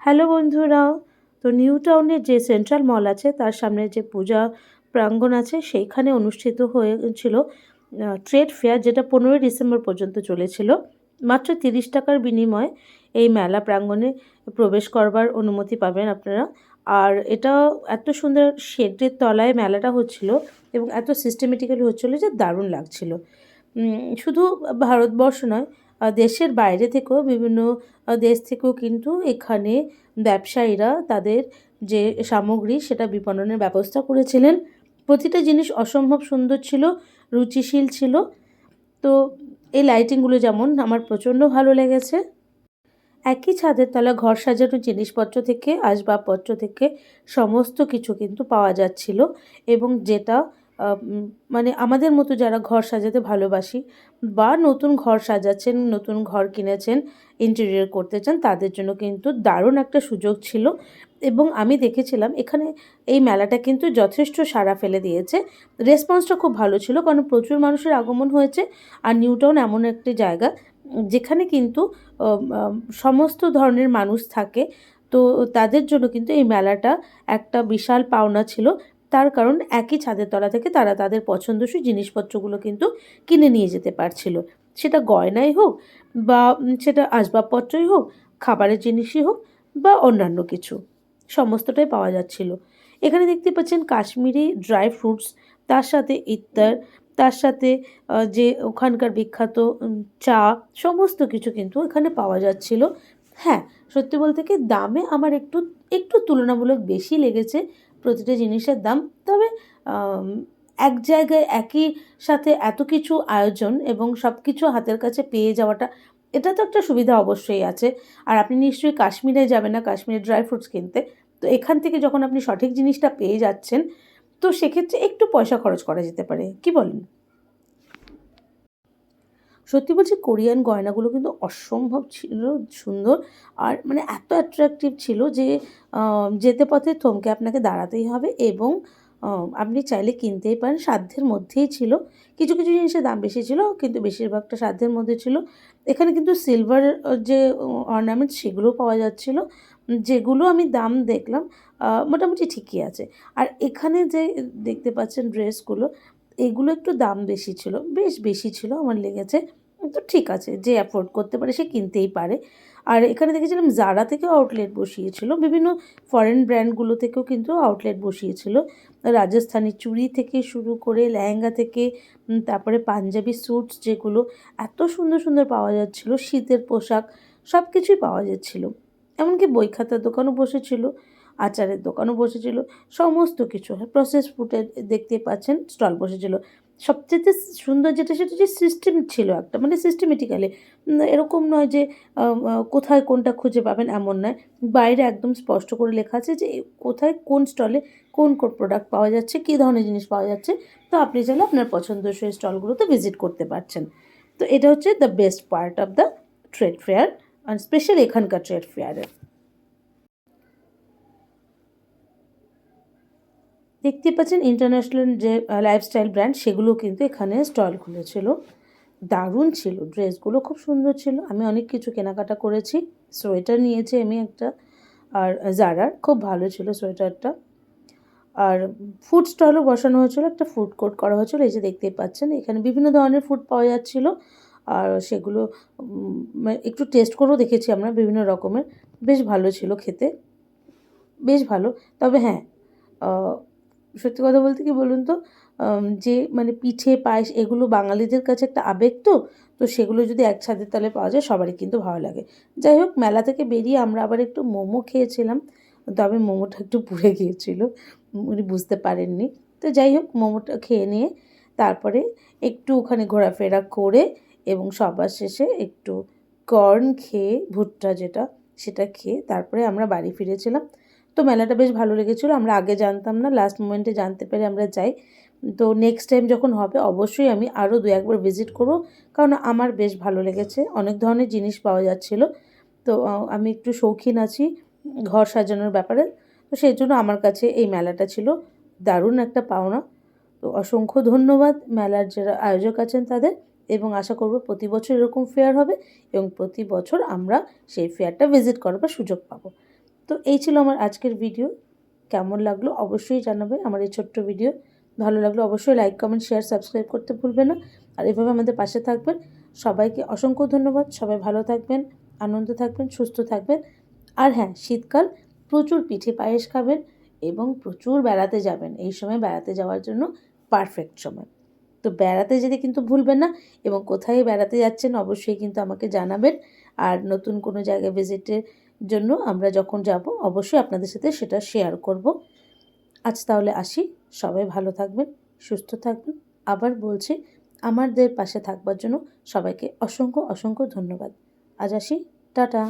Hello বন্ধুরা, তো new টাউনের যে সেন্ট্রাল মল আছে, তার সামনে যে পূজা প্রাঙ্গণ আছে, সেইখানে অনুষ্ঠিত হয়েছিল ট্রেড ফেয়ার, যেটা পনেরোই ডিসেম্বর পর্যন্ত চলেছিল। মাত্র তিরিশ টাকার বিনিময়ে এই মেলা প্রাঙ্গণে প্রবেশ করবার অনুমতি পাবেন আপনারা। আর এটা এত সুন্দর শেডের তলায় মেলাটা হচ্ছিল এবং এত সিস্টেমেটিক্যালি হচ্ছিল যে দারুণ লাগছিল। শুধু ভারতবর্ষ নয় দেশের বাইরে থেকেও বিভিন্ন দেশ থেকেও কিন্তু এখানে ব্যবসায়ীরা তাদের যে সামগ্রী সেটা বিপণনের ব্যবস্থা করেছিলেন। প্রতিটা জিনিস অসম্ভব সুন্দর ছিল, রুচিশীল ছিল। তো এই লাইটিংগুলো যেমন আমার প্রচণ্ড ভালো লেগেছে। একই ছাদের তলা ঘর সাজানোর জিনিসপত্র থেকে, আসবাবপত্র থেকে সমস্ত কিছু কিন্তু পাওয়া যাচ্ছিল এবং যেটা মানে আমাদের মতো যারা ঘর সাজাতে ভালোবাসি বা নতুন ঘর সাজাচ্ছেন, নতুন ঘর কিনেছেন ইন্টেরিয়র করতে চান, তাদের জন্য কিন্তু দারুণ একটা সুযোগ ছিল। এবং আমি দেখেছিলাম এখানে এই মেলাটা কিন্তু যথেষ্ট সাড়া ফেলে দিয়েছে। রেসপন্সটা খুব ভালো ছিল কারণ প্রচুর মানুষের আগমন হয়েছে আর নিউটাউন এমন একটি জায়গা যেখানে কিন্তু সমস্ত ধরনের মানুষ থাকে। তো তাদের জন্য কিন্তু এই মেলাটা একটা বিশাল পাওনা ছিল। তার কারণ একই ছাদের তলা থেকে তারা তাদের পছন্দসই জিনিসপত্রগুলো কিন্তু কিনে নিয়ে যেতে পারছিল। সেটা গয়নাই হোক বা সেটা আসবাবপত্রই হোক, খাবারের জিনিসই হোক বা অন্যান্য কিছু, সমস্তটাই পাওয়া যাচ্ছিল। এখানে দেখতে পাচ্ছেন কাশ্মীরি ড্রাই ফ্রুটস তার সাথে ইত্তার তার সাথে যে ওখানকার বিখ্যাত চা, সমস্ত কিছু কিন্তু এখানে পাওয়া যাচ্ছিল। হ্যাঁ সত্যি বলতে কি দামে আমার একটু একটু তুলনামূলক বেশি লেগেছে প্রতিটা জিনিসের দাম। তবে এক জায়গায় একই সাথে এত কিছু আয়োজন এবং সব কিছু হাতের কাছে পেয়ে যাওয়াটা, এটা তো একটা সুবিধা অবশ্যই আছে। আর আপনি নিশ্চয়ই কাশ্মীরে যাবেন না, কাশ্মীরের ড্রাই ফ্রুটস কিনতে। তো এখান থেকে যখন আপনি সঠিক জিনিসটা পেয়ে যাচ্ছেন, তো সেক্ষেত্রে একটু পয়সা খরচ করা যেতে পারে। কি বলেন? সত্যি বলছি কোরিয়ান গয়নাগুলো কিন্তু অসম্ভব ছিল, সুন্দর আর মানে এত অ্যাট্রাকটিভ ছিল যে যেতে পথে থমকে আপনাকে দাঁড়াতেই হবে এবং আপনি চাইলে কিনতেই পারেন, সাধ্যের মধ্যেই ছিল। কিছু কিছু জিনিসের দাম বেশি ছিল, কিন্তু বেশিরভাগটা সাধ্যের মধ্যে ছিল। এখানে কিন্তু সিলভার যে অর্নামেন্টস সেগুলোও পাওয়া যাচ্ছিল। যেগুলো আমি দাম দেখলাম মোটামুটি ঠিকই আছে। আর এখানে যে, দেখতে পাচ্ছেন ড্রেসগুলো এগুলো একটু দাম বেশি ছিল, বেশ বেশি ছিল আমার লেগেছে। তো ঠিক আছে, যে অ্যাফোর্ড করতে পারে সে কিনতেই পারে। আর এখানে দেখেছিলাম জারা থেকেও আউটলেট বসিয়েছিল, বিভিন্ন ফরেন ব্র্যান্ডগুলো থেকেও কিন্তু আউটলেট বসিয়েছিল। রাজস্থানি চুড়ি থেকে শুরু করে লেহেঙ্গা থেকে তারপরে পাঞ্জাবি স্যুটস যেগুলো এত সুন্দর সুন্দর পাওয়া যাচ্ছিল, শীতের পোশাক সব কিছুই পাওয়া যাচ্ছিল। এমনকি বই খাতার দোকানও বসেছিল, আচারের দোকানও বসেছিল, সমস্ত কিছু প্রসেস ফুডের দেখতে পাচ্ছেন স্টল বসেছিল। সবচেয়ে সুন্দর যেটা, সেটা যে সিস্টেম ছিল একটা মানে সিস্টেমেটিক্যালি এরকম নয় যে কোথায় কোনটা খুঁজে পাবেন, এমন নয়। বাইরে একদম স্পষ্ট করে লেখা আছে যে, কোথায় কোন স্টলে কোন কোন প্রোডাক্ট পাওয়া যাচ্ছে, কী ধরনের জিনিস পাওয়া যাচ্ছে। তো আপনি চাইলে আপনার পছন্দসই স্টলগুলোতে ভিজিট করতে পারছেন। তো এটা হচ্ছে the best part of the trade fair R special এখানকার ট্রেড ফেয়ারের দেখতে পাচ্ছেন ইন্টারন্যাশনাল যে লাইফস্টাইল ব্র্যান্ড সেগুলো কিন্তু এখানে স্টল খুলেছিল। দারুণ ছিল ড্রেসগুলো খুব সুন্দর ছিল। আমি অনেক কিছু কেনাকাটা করেছি। সোয়েটার নিয়েছি আমি একটা। আর জারার খুব ভালো ছিল সোয়েটারটা। আর ফুড স্টলও বসানো হয়েছিল, একটা ফুড কোর্ট করা হয়েছিল। এই যে দেখতেই পাচ্ছেন, এখানে বিভিন্ন ধরনের ফুড পাওয়া যাচ্ছিল। আর সেগুলো একটু টেস্ট করেও দেখেছি আমরা বিভিন্ন রকমের। বেশ ভালো ছিল খেতে। বেশ ভালো। তবে হ্যাঁ সত্যি কথা বলতে কি বলুন তো যে মানে পিঠে, পায়েস এগুলো বাঙালিদের কাছে একটা আবেগ তো তো সেগুলো যদি এক ছাদের তলে পাওয়া যায় সবারই কিন্তু ভালো লাগে। যাই হোক, মেলা থেকে বেরিয়ে আমরা আবার একটু মোমো খেয়েছিলাম, তবে মোমোটা একটু পুড়ে গিয়েছিল, উনি বুঝতে পারেননি। তো যাই হোক, মোমোটা খেয়ে নিয়ে তারপরে একটু ওখানে ঘোরাফেরা করে এবং সবার শেষে একটু কর্ন খেয়ে, ভুট্টা যেটা, সেটা খেয়ে তারপরে আমরা বাড়ি ফিরেছিলাম। তো মেলাটা বেশ ভালো লেগেছিলো, আমরা আগে জানতাম না লাস্ট মোমেন্টে জানতে পেরে আমরা যাই। তো নেক্সট টাইম যখন হবে, অবশ্যই আমি আরও দু একবার ভিজিট করব, কারণ আমার বেশ ভালো লেগেছে, অনেক ধরনের জিনিস পাওয়া যাচ্ছিল। তো আমি একটু শৌখিন আছি ঘর সাজানোর ব্যাপারে, তো সেই জন্য আমার কাছে এই মেলাটা ছিল দারুণ একটা পাওনা। তো অসংখ্য ধন্যবাদ মেলার যারা আয়োজক আছেন তাদের, এবং আশা করব প্রতি বছর এরকম ফেয়ার হবে, এবং প্রতি বছর আমরা সেই ফেয়ারটা ভিজিট করবার সুযোগ পাবো। তো এই ছিল আমার আজকের ভিডিও কেমন লাগল অবশ্যই জানাবে আমার এই ছোট্ট ভিডিও ভালো লাগল অবশ্যই লাইক কমেন্ট শেয়ার সাবস্ক্রাইব করতে ভুলবে না। আর এভাবে আমাদের পাশে থাকবেন। সবাইকে অসংখ্য ধন্যবাদ। সবাই ভালো থাকবেন, আনন্দ থাকবেন, সুস্থ থাকবেন। আর হ্যাঁ শীতকাল প্রচুর পিঠে পায়েস খাবেন এবং প্রচুর বেড়াতে যাবেন। এই সময় বেড়াতে যাওয়ার জন্য পারফেক্ট সময়। তো বেড়াতে যেতে কিন্তু ভুলবেন না এবং কোথায় বেড়াতে যাচ্ছেন অবশ্যই কিন্তু আমাকে জানাবেন। আর নতুন কোনো জায়গায় ভিজিটের জন্য আমরা যখন যাব, অবশ্যই আপনাদের সাথে সেটা শেয়ার করব। আজ তাহলে আসি। সবাই ভালো থাকবেন, সুস্থ থাকবেন। আবার বলছি, আমাদের পাশে থাকবার জন্য সবাইকে অসংখ্য অসংখ্য ধন্যবাদ। আজ আসি। টাটা।